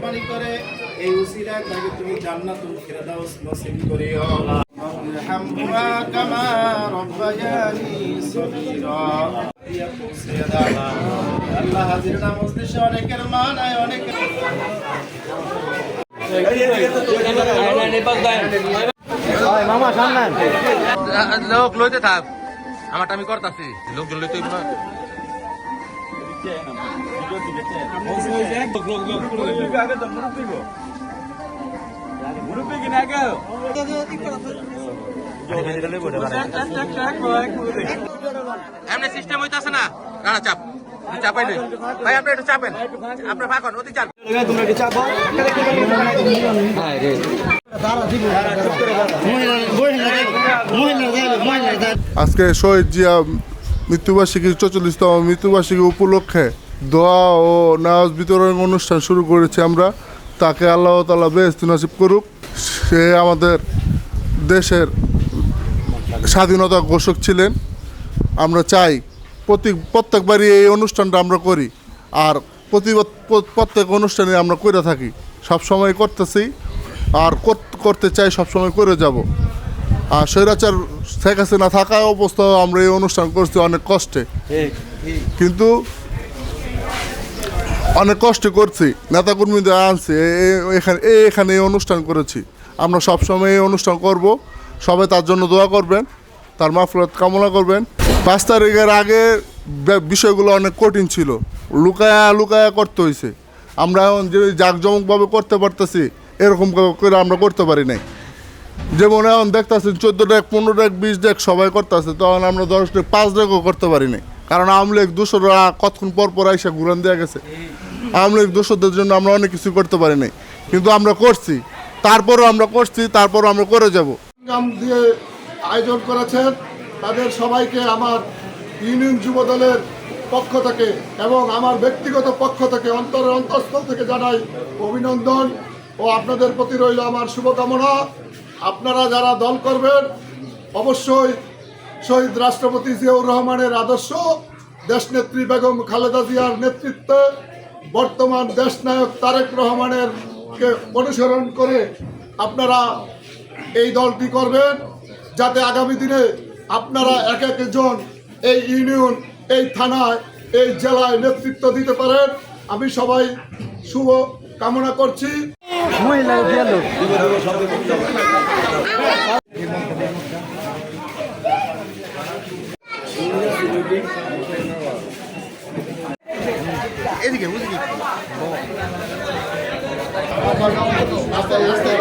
মেহরবানি করে। এই উসিলায় তাকে তুমি জান্নাতুল ফিরদাউস নসিব করিও কামা রব্বায়ানি সগীরা। আল্লাহ মজলিসে অনেকের মা নাই অনেকের লোক লইতে থাক। আমারটা আমি করতাছি। লোকজন লইতে। এমনি সিস্টেম হইতাছে না না? না চাপ। আপনি চাপেন। চাপ। আজকে শহীদ জিয়া মৃত্যুবার্ষিকী চল্লিশতম মৃত্যুবার্ষিকী উপলক্ষে দোয়া ও নাজ বিতরণ অনুষ্ঠান শুরু করেছি আমরা। তাকে আল্লাহ তালা বেস্ত নসিব করুক। সে আমাদের দেশের স্বাধীনতা ঘোষক ছিলেন। আমরা চাই প্রতি প্রত্যেকবারই এই অনুষ্ঠানটা আমরা করি। আর প্রতি প্রত্যেক অনুষ্ঠানে আমরা করে থাকি সব সময় করতেছি। আর কর- করতে চাই সব সময় করে যাব। আর স্বৈরাচার শেখ হাসিনা থাকা অবস্থাও আমরা এই অনুষ্ঠান করছি অনেক কষ্টে। কিন্তু অনেক কষ্ট করছি নেতাকর্মীদের আনছি এখানে এখানে এই অনুষ্ঠান করেছি। আমরা সব সময় এই অনুষ্ঠান করব সবাই তার জন্য দোয়া করবেন তার মাফলত কামনা করবেন। পাঁচ তারিখের আগে বিষয়গুলো অনেক কঠিন ছিল লুকায়া লুকায়া করতে হয়েছে আমরা এখন যে জাঁকজমকভাবে করতে পারতেছি এরকম করে আমরা করতে পারি নাই। যেমন এখন দেখতেছেন চোদ্দ ডেক পনেরো ডেক বিশ ডেক সবাই করতেছে, তখন আমরা দশ ডেক পাঁচ ডেকও করতে পারি নাই কারণ আওয়ামী দুশোরা কতক্ষণ পর পর আইসা ঘুরান দেওয়া গেছে। আওয়ামী লীগ জন্য আমরা অনেক কিছু করতে পারি নাই কিন্তু আমরা করছি। তারপরও আমরা করছি, তারপরও আমরা করে যাব। দিয়ে আয়োজন করেছেন তাদের সবাইকে আমার ইউনিয়ন যুব দলের পক্ষ থেকে এবং আমার ব্যক্তিগত পক্ষ থেকে অন্তরের অন্তঃস্থল থেকে জানাই অভিনন্দন ও আপনাদের প্রতি রইল আমার শুভকামনা। আপনারা যারা দল করবেন, অবশ্যই শহীদ রাষ্ট্রপতি জিয়াউর রহমানের আদর্শ, দেশনেত্রী বেগম খালেদা জিয়ার নেতৃত্বে বর্তমান দেশনায়ক তারেক রহমানের কে অনুসরণ করে আপনারা এই দলটি করবেন, যাতে আগামী দিনে আপনারা এক একজন এই ইউনিয়ন, এই থানায়, এই জেলায় নেতৃত্ব দিতে পারেন। আমি সবাই শুভ কামনা করছি। এদিকে বুঝলি আস্তে রাস্তায়